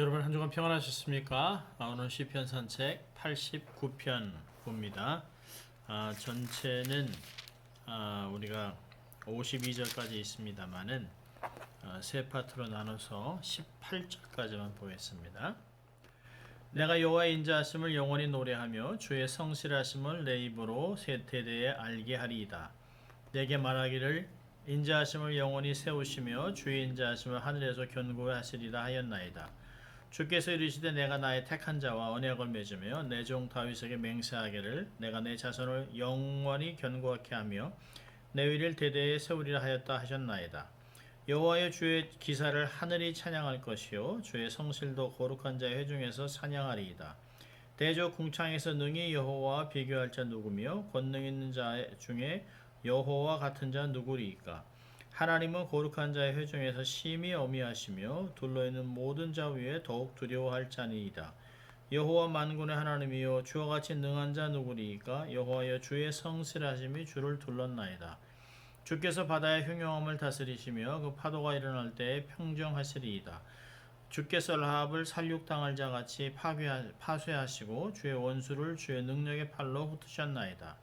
여러분 한 주간 평안하셨습니까? 아, 오늘 시편 산책 89편 봅니다. 아, 전체는 아, 우리가 52절까지 있습니다만은 아, 세 파트로 나눠서 18절까지만 보겠습니다. 내가 여호와의 인자하심을 영원히 노래하며 주의 성실하심을 내 입으로 세대대에 알게 하리이다. 내게 말하기를 인자하심을 영원히 세우시며 주의 인자하심을 하늘에서 견고하시리라 하였나이다. 주께서 이르시되 내가 나의 택한 자와 언약을 맺으며 내 종 다윗에게 맹세하기를 내가 내 자손을 영원히 견고하게 하며 내 위를 대대에 세우리라 하였다 하셨나이다. 여호와의 주의 기사를 하늘이 찬양할 것이요 주의 성실도 거룩한 자의 회중에서 찬양하리이다. 대저 궁창에서 능히 여호와와 비교할 자 누구며 권능 있는 자 중에 여호와 같은 자 누구리이까? 하나님은 거룩한 자의 회중에서 심히 어미하시며 둘러 있는 모든 자 위에 더욱 두려워할 자니이다. 여호와 만군의 하나님이여 주와 같이 능한 자 누구리이까? 여호와여 주의 성실하심이 주를 둘렀나이다. 주께서 바다의 흉용함을 다스리시며 그 파도가 일어날 때에 평정하시리이다. 주께서 라합을 살육당할 자 같이 파괴하, 파쇄하시고 주의 원수를 주의 능력의 팔로 흩으셨나이다.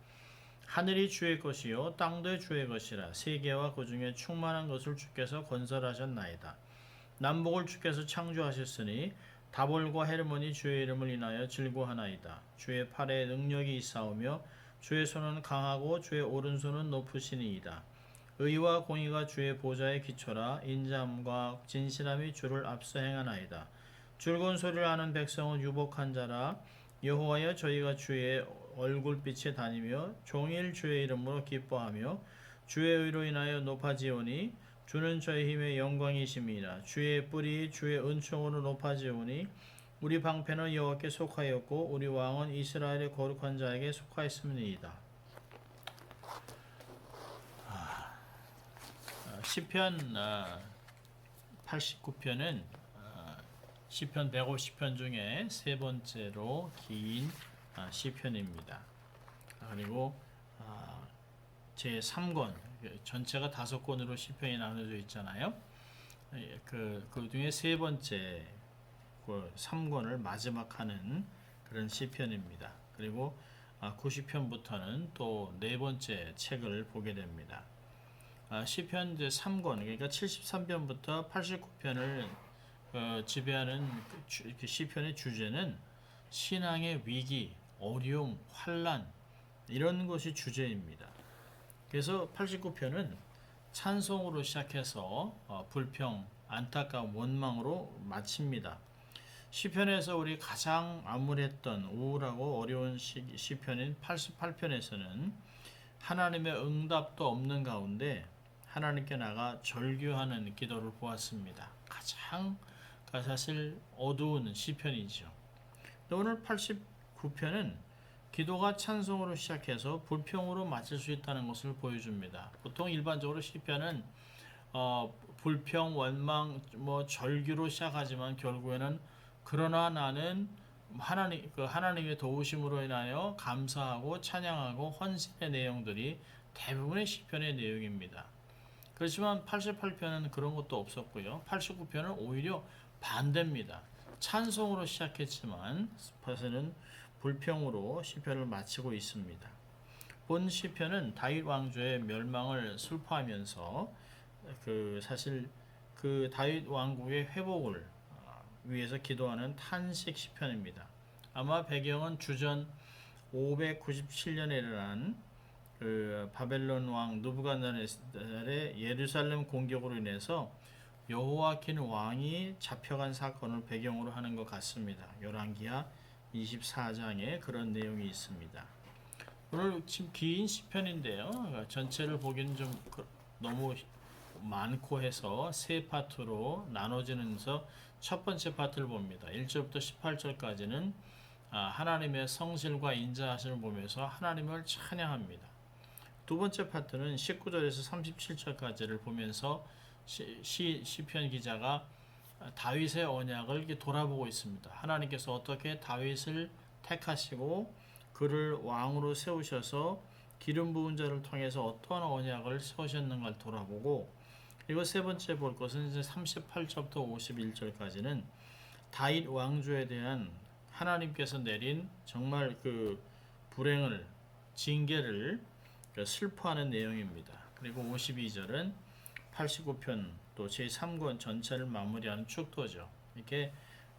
하늘이 주의 것이요 땅도 주의 것이라 세계와 그 중에 충만한 것을 주께서 건설하셨나이다. 남북을 주께서 창조하셨으니 다볼과 헤르몬이 주의 이름을 인하여 즐거하나이다. 주의 팔에 능력이 있사오며 주의 손은 강하고 주의 오른손은 높으시니이다. 의와 공의가 주의 보좌의 기초라 인자함과 진실함이 주를 앞서 행하나이다. 즐거운 소리를 하는 백성은 유복한 자라 여호와여 저희가 주의 얼굴빛에 다니며 종일 주의 이름으로 기뻐하며 주의 의로 인하여 높아지오니 주는 저희 힘의 영광이심이라 주의 뿌리 주의 은총으로 높아지오니 우리 방패는 여호와께 속하였고 우리 왕은 이스라엘의 거룩한 자에게 속하였음이니이다. 아, 시편 89편은 시편 150편 중에 세 번째로 긴 아, 시편입니다. 아, 그리고 아, 제 3권 전체가 다섯 권으로 시편이 나눠져 있잖아요. 예, 그, 그 중에 세 번째 그 3권을 마지막 하는 그런 시편입니다. 그리고 90편부터는 또 네 번째 책을 보게 됩니다. 시편 이제 3권 그러니까 73편부터 89편을 어, 지배하는 그 주- 그 시편의 주제는 신앙의 위기, 어려움, 환란 이런 것이 주제입니다. 그래서 89편은 찬송으로 시작해서 어, 불평, 안타까움, 원망으로 마칩니다. 시편에서 우리 가장 암울했던 우울하고 어려운 시, 시편인 88편에서는 하나님의 응답도 없는 가운데 하나님께 나가 절규하는 기도를 보았습니다. 가장 사실 어두운 시편이죠. 오늘 89편은 기도가 찬송으로 시작해서 불평으로 마칠 수 있다는 것을 보여줍니다. 보통 일반적으로 시편은 어, 불평, 원망, 뭐 절규로 시작하지만 결국에는 그러나 나는 하나님 그 하나님의 도우심으로 인하여 감사하고 찬양하고 헌신의 내용들이 대부분의 시편의 내용입니다. 그렇지만 88편은 그런 것도 없었고요. 89편은 오히려 반대입니다. 찬송으로 시작했지만 스팟은 불평으로 시편을 마치고 있습니다. 본 시편은 다윗 왕조의 멸망을 슬퍼하면서 그 사실 그 다윗 왕국의 회복을 아, 위해서 기도하는 탄식 시편입니다. 아마 배경은 주전 597년에 일어난 그 바벨론 왕 누부갓네살의 예루살렘 공격으로 인해서 여호와킨 왕이 잡혀간 사건을 배경으로 하는 것 같습니다. 열왕기하 24장에 그런 내용이 있습니다. 오늘 지금 긴 시편인데요. 전체를 보기는 좀 그- 너무 많고 해서 세 파트로 나눠지면서 첫 번째 파트를 봅니다. 1절부터 18절까지는 아, 하나님의 성실과 인자하심을 보면서 하나님을 찬양합니다. 두 번째 파트는 19절에서 37절까지를 보면서 시, 시, 시편 기자가 다윗의 언약을 돌아보고 있습니다. 하나님께서 어떻게 다윗을 택하시고 그를 왕으로 세우셔서 기름 부은 자를 통해서 어떠한 언약을 세우셨는가를 돌아보고 그리고 세 번째 볼 것은 이제 38절부터 51절까지는 다윗 왕조에 대한 하나님께서 내린 정말 그 불행을 징계를 그 슬퍼하는 내용입니다. 그리고 52절은 89편 또 제3권 전체를 마무리하는 축도죠. 이렇게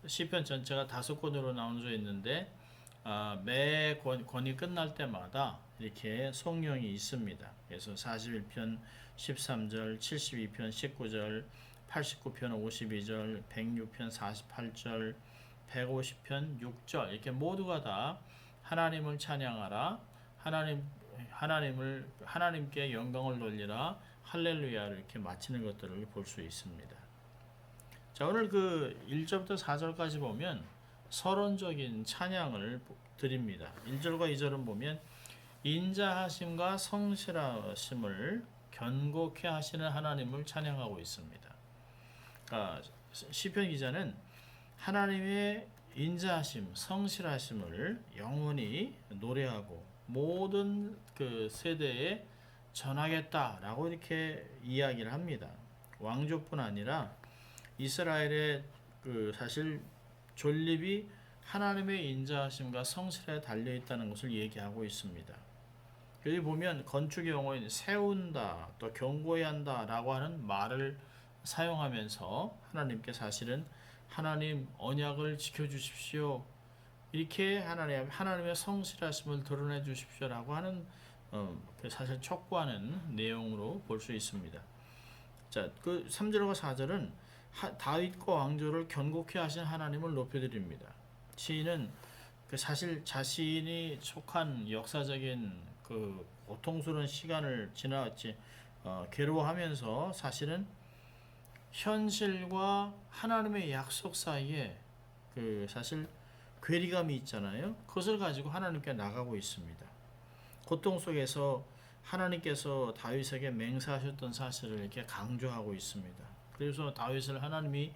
시편 전체가 다섯 권으로 나눠져 있는데 아, 매 권, 권이 끝날 때마다 이렇게 성령이 있습니다. 그래서 41편 13절, 72편 19절, 89편 52절, 106편 48절, 150편 6절 이렇게 모두가 다 하나님을 찬양하라 하나님 하나님을 하나님께 영광을 돌리라 할렐루야를 이렇게 마치는 것들을 볼 수 있습니다. 자 오늘 그 1절부터 4절까지 보면 서론적인 찬양을 드립니다. 1절과 2절은 보면 인자하심과 성실하심을 견고케 하시는 하나님을 찬양하고 있습니다. 아, 시편 기자는 하나님의 인자하심, 성실하심을 영원히 노래하고 모든 그 세대에 전하겠다라고 이렇게 이야기를 합니다. 왕조뿐 아니라 이스라엘의 그 사실 존립이 하나님의 인자하심과 성실에 달려 있다는 것을 얘기하고 있습니다. 여기 보면 건축의 용어인 세운다 또 경고해야 한다라고 하는 말을 사용하면서 하나님께 사실은 하나님 언약을 지켜 주십시오. 이렇게 하나님 하나님의 성실하심을 드러내 주십시오라고 하는 어, 그 사실 촉구하는 내용으로 볼 수 있습니다. 자, 그 3절과 4절은 하, 다윗과 왕조를 견고케 하신 하나님을 높여드립니다. 시인은 그 사실 자신이 속한 역사적인 그 고통스러운 시간을 지나왔지 어, 괴로워하면서 사실은 현실과 하나님의 약속 사이에 그 사실 괴리감이 있잖아요. 그것을 가지고 하나님께 나가고 있습니다. 고통 속에서 하나님께서 다윗에게 맹세하셨던 사실을 이렇게 강조하고 있습니다. 그래서 다윗을 하나님이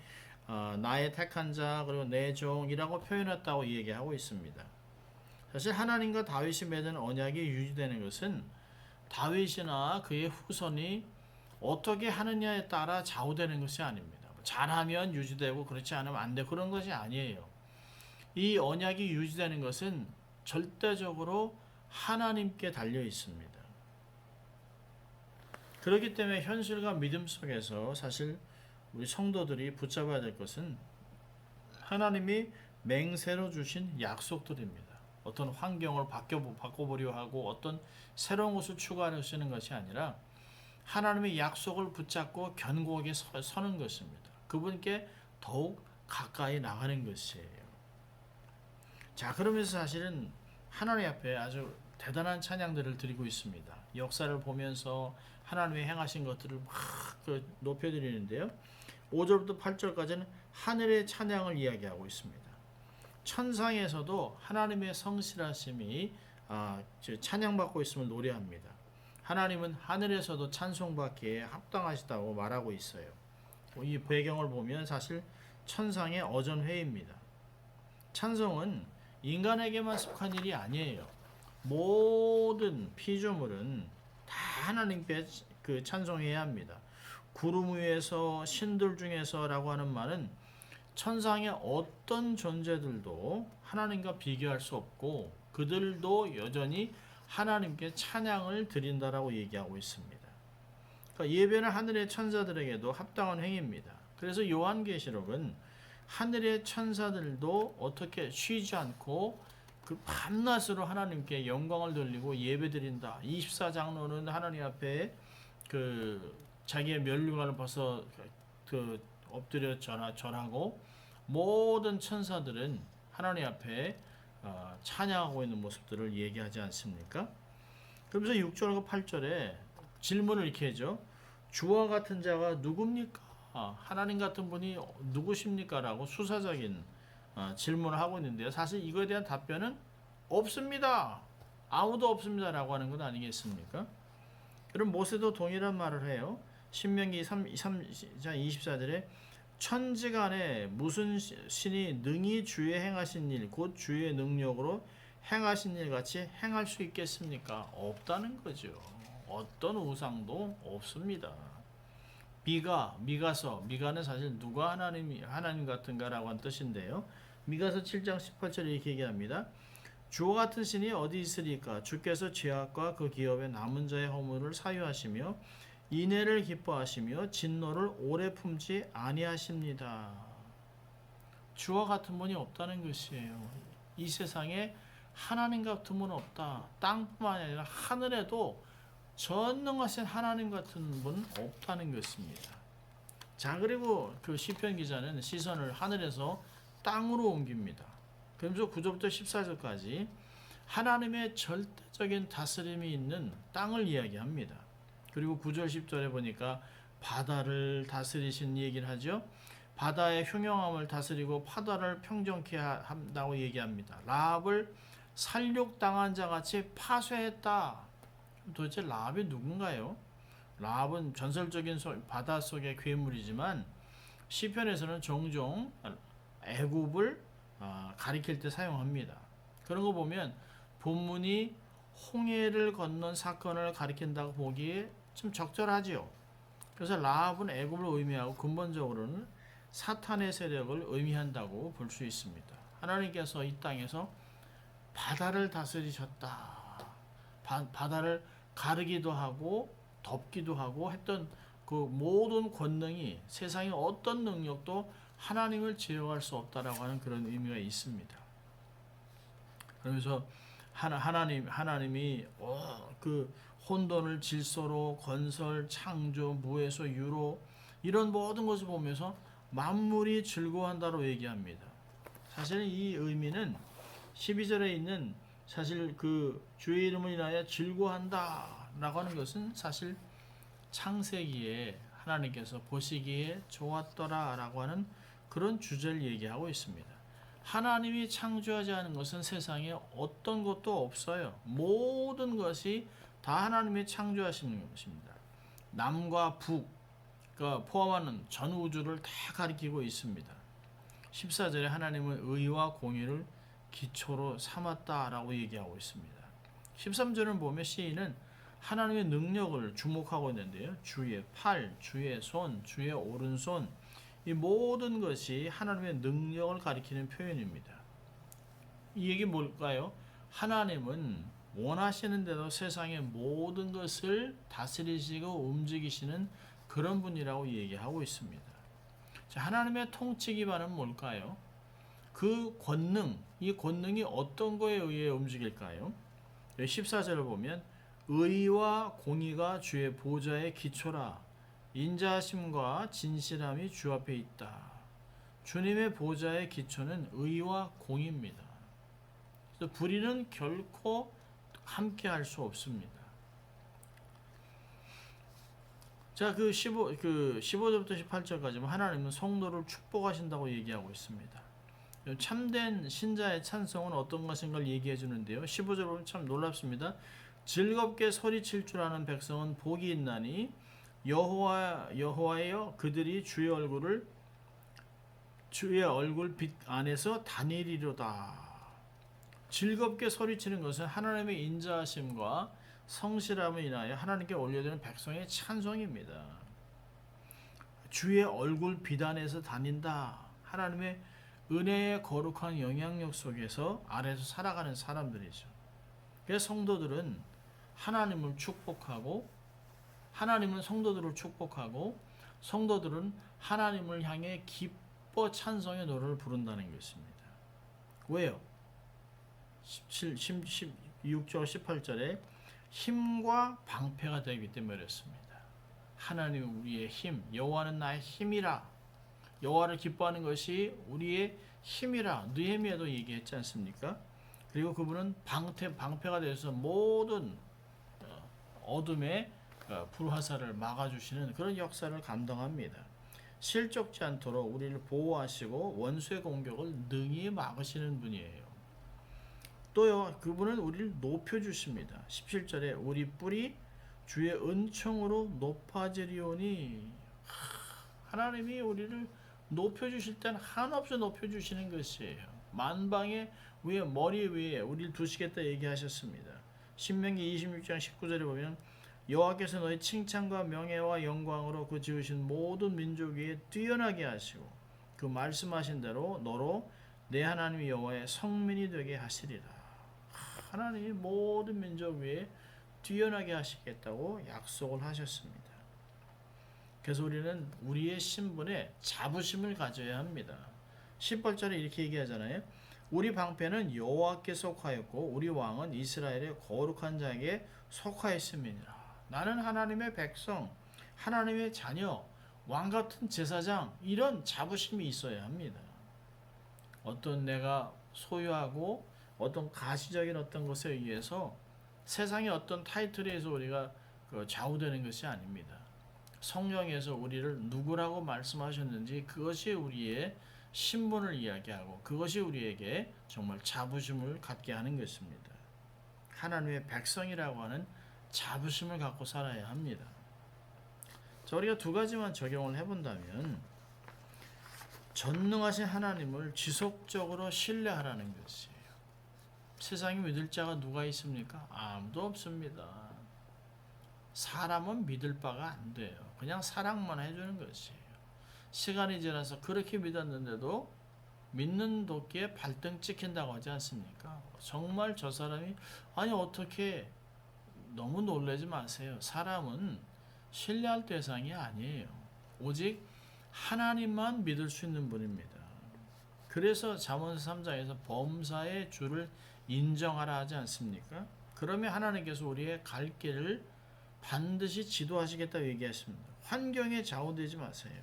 어, 나의 택한 자 그리고 내 종이라고 표현했다고 얘기하고 있습니다. 사실 하나님과 다윗이 맺은 언약이 유지되는 것은 다윗이나 그의 후손이 어떻게 하느냐에 따라 좌우되는 것이 아닙니다. 뭐 잘하면 유지되고 그렇지 않으면 안 돼. 그런 것이 아니에요. 이 언약이 유지되는 것은 절대적으로 하나님께 달려 있습니다. 그렇기 때문에 현실과 믿음 속에서 사실 우리 성도들이 붙잡아야 될 것은 하나님이 맹세로 주신 약속들입니다. 어떤 환경을 바꿔 바꿔보려 하고 어떤 새로운 것을 추가하시는 것이 아니라 하나님의 약속을 붙잡고 견고하게 서, 는 것입니다. 그분께 더욱 가까이 나가는 것이에요. 자, 그러면서 사실은 하나님 앞에 아주 대단한 찬양들을 드리고 있습니다. 역사를 보면서 하나님의 행하신 것들을 막그 높여드리는데요. 5절부터 8절까지는 하늘의 찬양을 이야기하고 있습니다. 천상에서도 하나님의 성실하심이 아, 찬양받고 있음을 노래합니다. 하나님은 하늘에서도 찬송받기에 합당하시다고 말하고 있어요. 이 배경을 보면 사실 천상의 어전회입니다. 찬송은 인간에게만 속한 일이 아니에요. 모든 피조물은 다 하나님께 그 찬송해야 합니다. 구름 위에서 신들 중에서라고 하는 말은 천상의 어떤 존재들도 하나님과 비교할 수 없고 그들도 여전히 하나님께 찬양을 드린다라고 얘기하고 있습니다. 그러니까 예배는 하늘의 천사들에게도 합당한 행위입니다. 그래서 요한계시록은 하늘의 천사들도 어떻게 쉬지 않고 그 밤낮으로 하나님께 영광을 돌리고 예배드린다. 24장로는 하나님 앞에 그 자기의 면류관을 벗어 그 엎드려 절하, 절하고 모든 천사들은 하나님 앞에 어, 찬양하고 있는 모습들을 얘기하지 않습니까? 그러면서 6절과 8절에 질문을 이렇게 해죠. 주와 같은 자가 누굽니까? 아, 하나님 같은 분이 누구십니까? 라고 수사적인 어, 질문을 하고 있는데요. 사실 이거에 대한 답변은 없습니다. 아무도 없습니다. 라고 하는 것 아니겠습니까? 그럼 모세도 동일한 말을 해요. 신명기 3, 3, 24절에 천지간에 무슨 신이 능히 주의 행하신 일, 곧 주의 능력으로 행하신 일 같이 행할 수 있겠습니까? 없다는 거죠. 어떤 우상도 없습니다. 미가 미가서 미가는 사실 누가 하나님이 하나님 같은가라고 한 뜻인데요. 미가서 7장 18절에 이렇게 얘기합니다. 주와 같은 신이 어디 있으리까 주께서 죄악과 그 기업의 남은 자의 허물을 사유하시며 인애를 기뻐하시며 진노를 오래 품지 아니하십니다. 주와 같은 분이 없다는 것이에요. 이 세상에 하나님 같은 분은 없다. 땅뿐만 아니라 하늘에도 전능하신 하나님 같은 분 없다는 것입니다. 자 그리고 그 시편 기자는 시선을 하늘에서 땅으로 옮깁니다. 그러면서 9절부터 14절까지 하나님의 절대적인 다스림이 있는 땅을 이야기합니다. 그리고 9절 10절에 보니까 바다를 다스리신 얘기를 하죠. 바다의 흉용함을 다스리고 바다를 평정케 한다고 얘기합니다. 라합을 살육당한 자 같이 파쇄했다. 도대체 라합이 누군가요? 라합은 전설적인 바다 속의 괴물이지만 시편에서는 종종 애굽을 아, 가리킬 때 사용합니다. 그런 거 보면 본문이 홍해를 건넌 사건을 가리킨다고 보기에 좀 적절하지요. 그래서 라합은 애굽을 의미하고 근본적으로는 사탄의 세력을 의미한다고 볼 수 있습니다. 하나님께서 이 땅에서 바다를 다스리셨다. 바, 바다를 가르기도 하고 덮기도 하고 했던 그 모든 권능이 세상의 어떤 능력도 하나님을 제어할 수 없다라고 하는 그런 의미가 있습니다. 그러면서 하나, 하나님 하나님이 어, 그 혼돈을 질서로 건설, 창조, 무에서 유로 이런 모든 것을 보면서 만물이 즐거워한다로 얘기합니다. 사실 이 의미는 12절에 있는 사실 그 주의 이름을 인하여 즐거워한다 라고 하는 것은 사실 창세기에 하나님께서 보시기에 좋았더라 라고 하는 그런 주제를 얘기하고 있습니다. 하나님이 창조하지 않은 것은 세상에 어떤 것도 없어요. 모든 것이 다 하나님이 창조하시는 것입니다. 남과 북, 그 포함하는 전 우주를 다 가리키고 있습니다. 14절에 하나님은 의와 공의를 기초로 삼았다라고 얘기하고 있습니다. 13절을 보면 시인은 하나님의 능력을 주목하고 있는데요. 주의 팔, 주의 손, 주의 오른손 이 모든 것이 하나님의 능력을 가리키는 표현입니다. 이 얘기 뭘까요? 하나님은 원하시는 대로 세상의 모든 것을 다스리시고 움직이시는 그런 분이라고 얘기하고 있습니다. 자, 하나님의 통치 기반은 뭘까요? 그 권능, 이 권능이 어떤 거에 의해 움직일까요? 14절을 보면 의와 공의가 주의 보좌의 기초라 인자하심과 진실함이 주 앞에 있다. 주님의 보좌의 기초는 의와 공의입니다. 그래서 불의는 결코 함께 할 수 없습니다. 자, 그 15, 그 15절부터 18절까지 하나님은 성도를 축복하신다고 얘기하고 있습니다. 참된 신자의 찬송은 어떤 것인가를 얘기해 주는데요. 15절 보면 참 놀랍습니다. 즐겁게 소리칠 줄 아는 백성은 복이 있나니 여호와 여호와여 그들이 주의 얼굴을 주의 얼굴 빛 안에서 다니리로다. 즐겁게 소리치는 것은 하나님의 인자하심과 성실함을 인하여 하나님께 올려드리는 백성의 찬송입니다. 주의 얼굴 빛 안에서 다닌다. 하나님의 은혜의 거룩한 영향력 속에서 아래서 살아가는 사람들이죠. 그래서 성도들은 하나님을 축복하고 하나님은 성도들을 축복하고 성도들은 하나님을 향해 기뻐 찬송의 노래를 부른다는 것입니다. 왜요? 17, 16절 18절에 힘과 방패가 되기 때문에 그렇습니다. 하나님 우리의 힘, 여호와는 나의 힘이라. 여호와를 기뻐하는 것이 우리의 힘이라. 느헤미야도 얘기했지 않습니까? 그리고 그분은 방패 방패가 되어서 모든 어, 어둠의 어, 불화살을 막아주시는 그런 역사를 감당합니다. 실족지 않도록 우리를 보호하시고 원수의 공격을 능히 막으시는 분이에요. 또요, 그분은 우리를 높여 주십니다. 17절에 우리 뿔이 주의 은총으로 높아지리오니 하나님이 우리를 높여주실 때는 한없이 높여주시는 것이에요. 만방의 위에 머리 위에 우리를 두시겠다 얘기하셨습니다. 신명기 26장 19절에 보면 여호와께서 너희 칭찬과 명예와 영광으로 그 지으신 모든 민족 위에 뛰어나게 하시고 그 말씀하신 대로 너로 내 하나님 여호와의 성민이 되게 하시리라. 하나님이 모든 민족 위에 뛰어나게 하시겠다고 약속을 하셨습니다. 그래서 우리는 우리의 신분에 자부심을 가져야 합니다. 18절에 이렇게 얘기하잖아요. 우리 방패는 여호와께 속하였고 우리 왕은 이스라엘의 거룩한 자에게 속하였음이니라. 나는 하나님의 백성, 하나님의 자녀, 왕 같은 제사장 이런 자부심이 있어야 합니다. 어떤 내가 소유하고 어떤 가시적인 어떤 것에 의해서 세상의 어떤 타이틀에 의해서 우리가 그 좌우되는 것이 아닙니다. 성령에서 우리를 누구라고 말씀하셨는지 그것이 우리의 신분을 이야기하고 그것이 우리에게 정말 자부심을 갖게 하는 것입니다. 하나님의 백성이라고 하는 자부심을 갖고 살아야 합니다. 자, 우리가 두 가지만 적용을 해본다면 전능하신 하나님을 지속적으로 신뢰하라는 것이에요. 세상에 믿을 자가 누가 있습니까? 아무도 없습니다. 사람은 믿을 바가 안 돼요. 그냥 사랑만 해주는 것이에요. 시간이 지나서 그렇게 믿었는데도 믿는 도끼에 발등 찍힌다고 하지 않습니까? 정말 저 사람이 아니 어떻게 너무 놀라지 마세요. 사람은 신뢰할 대상이 아니에요. 오직 하나님만 믿을 수 있는 분입니다. 그래서 잠언서 3장에서 범사의 주를 인정하라 하지 않습니까? 그러면 하나님께서 우리의 갈 길을 반드시 지도하시겠다고 얘기했습니다. 환경에 좌우되지 마세요.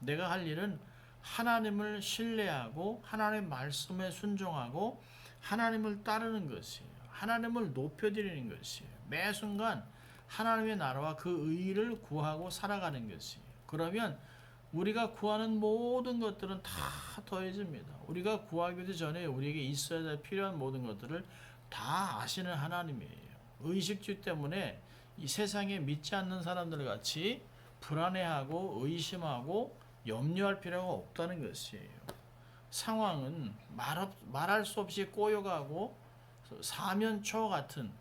내가 할 일은 하나님을 신뢰하고 하나님의 말씀에 순종하고 하나님을 따르는 것이에요. 하나님을 높여드리는 것이에요. 매 순간 하나님의 나라와 그 의를 구하고 살아가는 것이에요. 그러면 우리가 구하는 모든 것들은 다 더해집니다. 우리가 구하기도 전에 우리에게 있어야 될 필요한 모든 것들을 다 아시는 하나님이에요. 의식주 때문에 이 세상에 믿지 않는 사람들 같이 불안해하고 의심하고 염려할 필요가 없다는 것이에요. 상황은 말, 말할 수 없이 꼬여가고 사면초 같은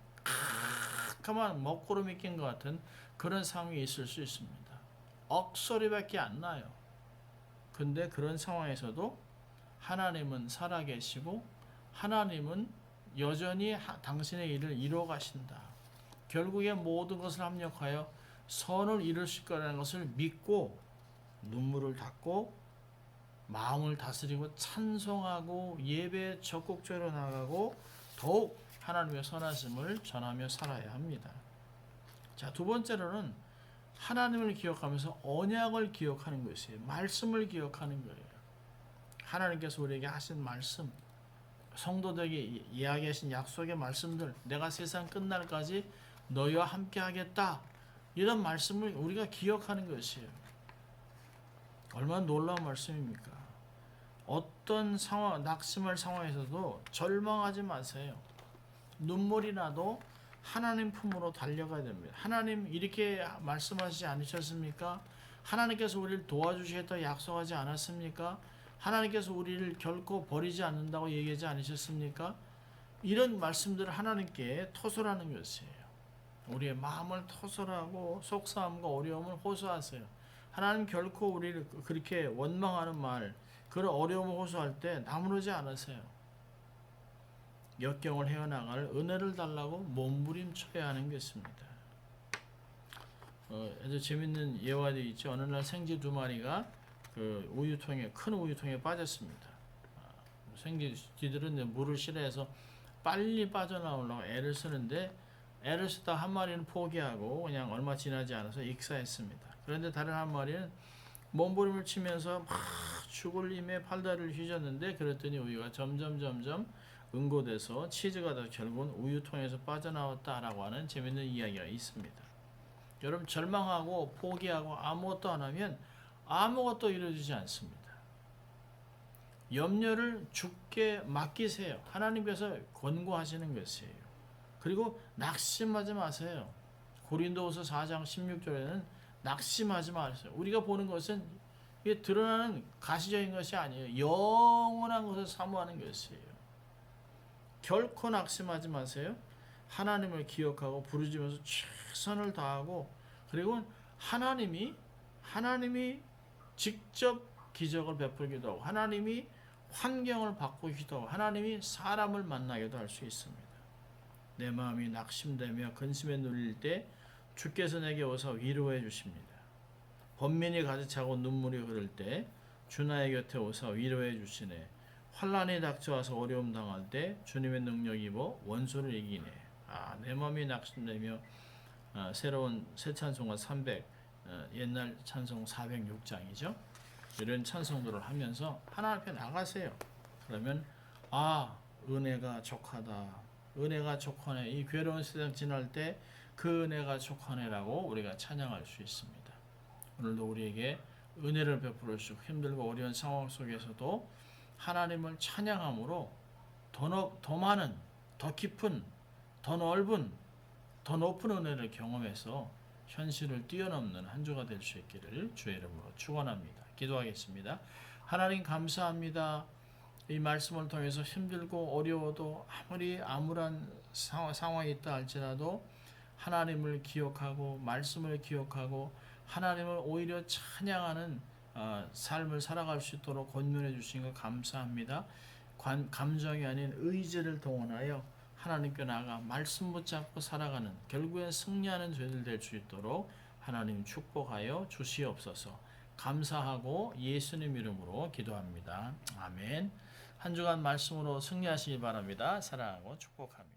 캄캄한 먹구름이 낀 것 같은 그런 상황이 있을 수 있습니다. 억소리밖에 안 나요. 근데 그런 상황에서도 하나님은 살아계시고 하나님은 여전히 하- 당신의 일을 이루어 가신다. 결국에 모든 것을 합력하여 선을 이루실 거라는 것을 믿고 눈물을 닦고 마음을 다스리고 찬송하고 예배에 적극적으로 나가고 더욱 하나님의 선하심을 전하며 살아야 합니다. 자, 두 번째로는 하나님을 기억하면서 언약을 기억하는 것이에요. 말씀을 기억하는 거예요. 하나님께서 우리에게 하신 말씀, 성도들에게 이- 이야기하신 약속의 말씀들, 내가 세상 끝날까지 너희와 함께 하겠다. 이런 말씀을 우리가 기억하는 것이에요. 얼마나 놀라운 말씀입니까? 어떤 상황, 낙심할 상황에서도 절망하지 마세요. 눈물이 나도 하나님 품으로 달려가야 됩니다. 하나님 이렇게 말씀하시지 않으셨습니까? 하나님께서 우리를 도와주시겠다고 약속하지 않았습니까? 하나님께서 우리를 결코 버리지 않는다고 얘기하지 않으셨습니까? 이런 말씀들을 하나님께 토설하는 것이에요. 우리의 마음을 토설하고 속사함과 어려움을 호소하세요. 하나님 결코 우리를 그렇게 원망하는 말, 그런 어려움을 호소할 때 나무르지 않으세요. 역경을 헤어나갈 은혜를 달라고 몸부림쳐야 하는 것입니다. 어, 아주 재밌는 예화도 있죠. 어느 날 생쥐 두 마리가 그 우유통에 큰 우유통에 빠졌습니다. 아, 생쥐들은 물을 싫어해서 빨리 빠져나오려고 애를 쓰는데 애를 쓰다 한 마리는 포기하고 그냥 얼마 지나지 않아서 익사했습니다. 그런데 다른 한 마리는 몸부림을 치면서 막 죽을 힘에 팔다리를 휘졌는데 그랬더니 우유가 점점 점점 응고돼서 치즈가 다 결국은 우유통에서 빠져나왔다라고 하는 재밌는 이야기가 있습니다. 여러분 절망하고 포기하고 아무것도 안 하면 아무것도 이루어지지 않습니다. 염려를 죽게 맡기세요. 하나님께서 권고하시는 것이에요. 그리고 낙심하지 마세요. 고린도후서 4장 16절에는 낙심하지 마세요. 우리가 보는 것은 이게 드러나는 가시적인 것이 아니에요. 영원한 것을 사모하는 것이에요. 결코 낙심하지 마세요. 하나님을 기억하고 부르짖으면서 최선을 다하고 그리고 하나님이 하나님이 직접 기적을 베풀기도 하고 하나님이 환경을 바꾸기도 하고 하나님이 사람을 만나기도 할 수 있습니다. 내 마음이 낙심되며 근심에 눌릴 때 주께서 내게 오사 위로해 주십니다. 번민이 가득 차고 눈물이 흐를 때 주 나의 곁에 오사 위로해 주시네. 환란이 닥쳐와서 어려움 당할 때 주님의 능력 입어 원수를 이기네. 아, 내 마음이 낙심되며 아, 새로운 새 찬송가 300 어, 옛날 찬송 406장이죠. 이런 찬송들을 하면서 하나님 앞에 나가세요. 그러면 아 은혜가 족하다. 은혜가 족하네. 이 괴로운 세상 지날 때 그 은혜가 족하네라고 우리가 찬양할 수 있습니다. 오늘도 우리에게 은혜를 베풀으시고 힘들고 어려운 상황 속에서도 하나님을 찬양함으로 더, 넓, 더 많은, 더 깊은, 더 넓은, 더 높은 은혜를 경험해서 현실을 뛰어넘는 한 주가 될 수 있기를 주의 이름으로 축원합니다. 기도하겠습니다. 하나님 감사합니다. 이 말씀을 통해서 힘들고 어려워도 아무리 암울한 상황, 상황이 있다 할지라도 하나님을 기억하고 말씀을 기억하고 하나님을 오히려 찬양하는 어, 삶을 살아갈 수 있도록 권면해 주신 것 감사합니다. 관, 감정이 아닌 의지를 동원하여 하나님께 나아가 말씀 붙잡고 살아가는 결국엔 승리하는 죄들 될수 있도록 하나님 축복하여 주시옵소서. 감사하고 예수님 이름으로 기도합니다. 아멘. 한 주간 말씀으로 승리하시기 바랍니다. 사랑하고 축복합니다.